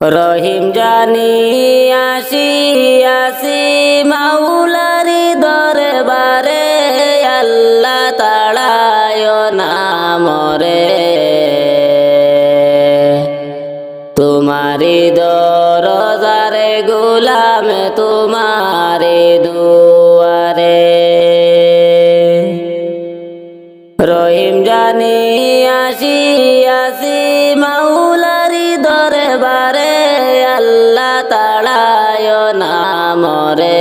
রহিম জানি আসি আসি মাউলারি দরবারে, আল্লাহ তাড়ায় নামরে তোমারি দরজারে গুলাম তোমারি দুয়ারে। রহিম জানি আসি আসি মাউলারি দরবারে তাড়ায় নামরে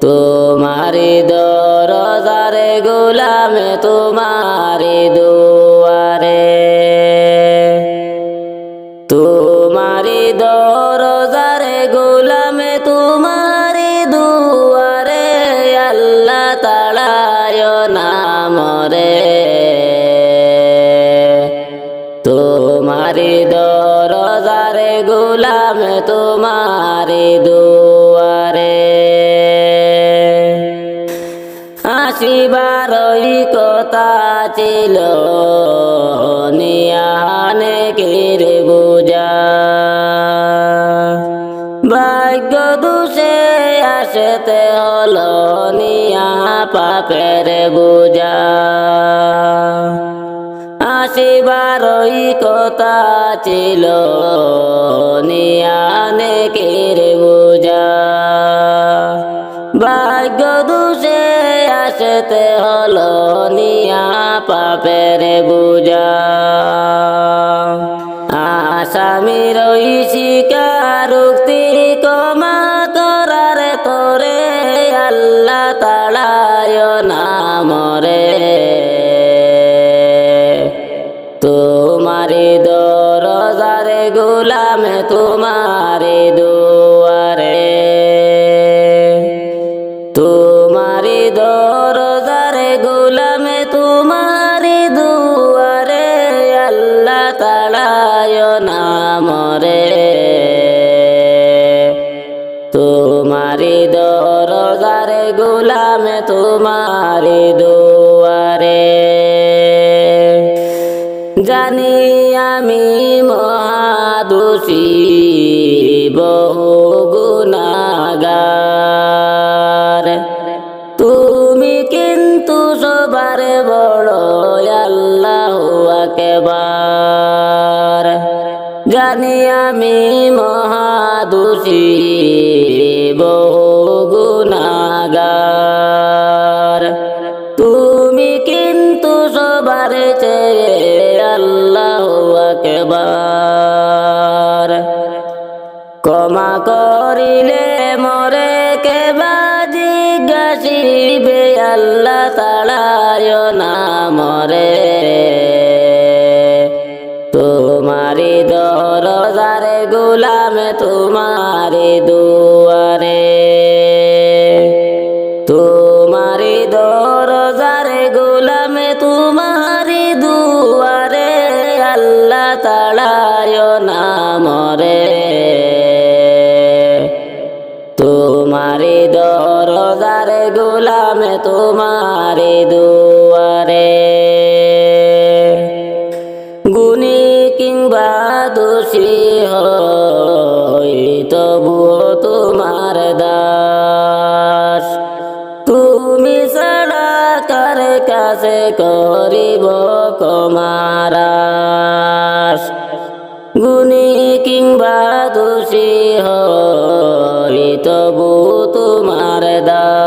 তোমারি দরজারে গুলাম, তোমারি দুয়ারে। তোমারি দরজারে গোলামে, তোমারি দুয়ারে। আল্লাহ তাড়ায় নামরে তোমারি দরজারে গোলামে তোমার দুয়ারে। আসিবারই কথা ছিল নিয়ানে কিরে বুঝা। ভাগ্য দুষে আসতে হলো নিয়া পাপের বুঝা। আসিবারই কথা ছিল। নিয়ানে কিরে বুঝা। ভাগ্য দুষে আসতে হলো নিয়া পাপের বুঝা। আসামি রই শিকারুক্তি কমা করার তোরে। আল্লাহ তাড়ায় নামরে তোমারি দুয়ারে, তোমারি দরজারে গোলামে তোমারি দুয়ারে, আল্লাহ তাড়ায় নামরে। তোমারি দরজারে গোলামে তোমারি দুয়ারে। জানি আমি মহাদোষী বহু গুণাগার। তুমি কিন্তু সবার বড় আল্লাহ একেবার জানি আমি মহাদোষী বহু ক্ষমা করিলে মরে কে বাজি গাছিবে আল্লাহ তাড়ায় না মরে। তোমারি দরজারে গোলামে, তোমারি দুয়ারে। তোমারি দরজারে গোলামে, তোমারি দুয়ারে। আল্লাহ তাড়ায় নামরে তোমারি তোমারি দুয়ারে। গুণী কিংবা দোষী তবুও তোমার দাস। তুমি ছাড়া কার কাছে করিব কমারাস গুণী কিংবা দোষী হই তবু তোমার দাস।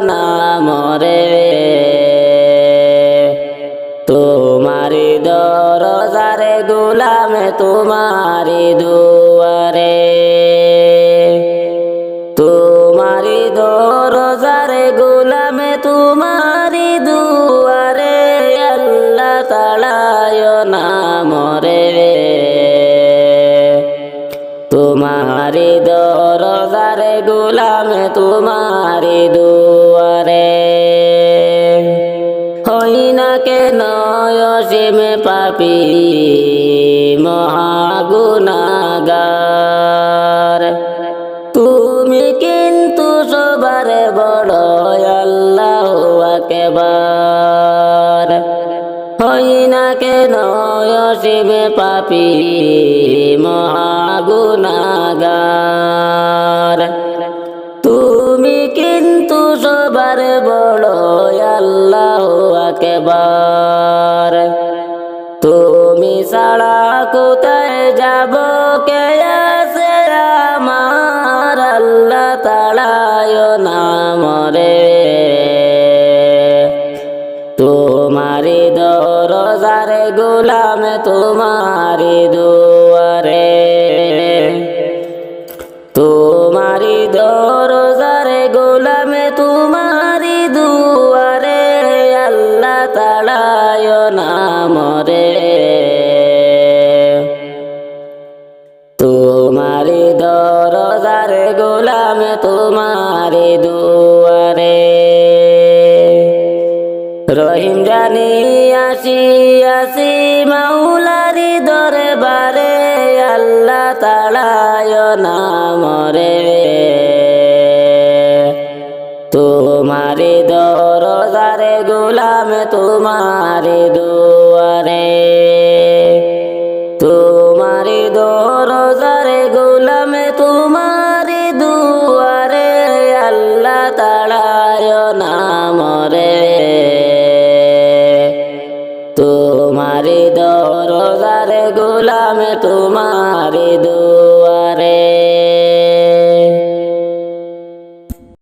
তাড়ায় নামরে। তোমারি দরজারে গোলামে তোমারি দুয়ারে। তোমারি দরজারে গোলামে তোমারি দুয়ারে। আল্লাহ তাড়ায় নামরে। তোমারি দরজারে গোলামে তোমারি দুয়ারে। হই না কেন অসীমে পাপি মহাগুনাগার তুমি কিন্তু সবার বড় আল্লাহ একেবার হই না কেন অসীমে পাপি মহাগুনাগার তুমি কিন্তু সবার বড় আল্লাহ একেবার তুমি ছাড়া কোথায় যাব? কে আছে আমার? আল্লাহ তাড়ায় না মরে। তোমারি দরজারে গোলাম তোমারি দুয়ারে দুয়ারে। রহিম জানি আসি আসি মাউলারি দরে বারে আল্লাহ তাড়ায় না মরে তোমারি দরজারে গোলাম তোমারি দুয়ারে। মরে। তোমারি দরজারে গোলামে তোমার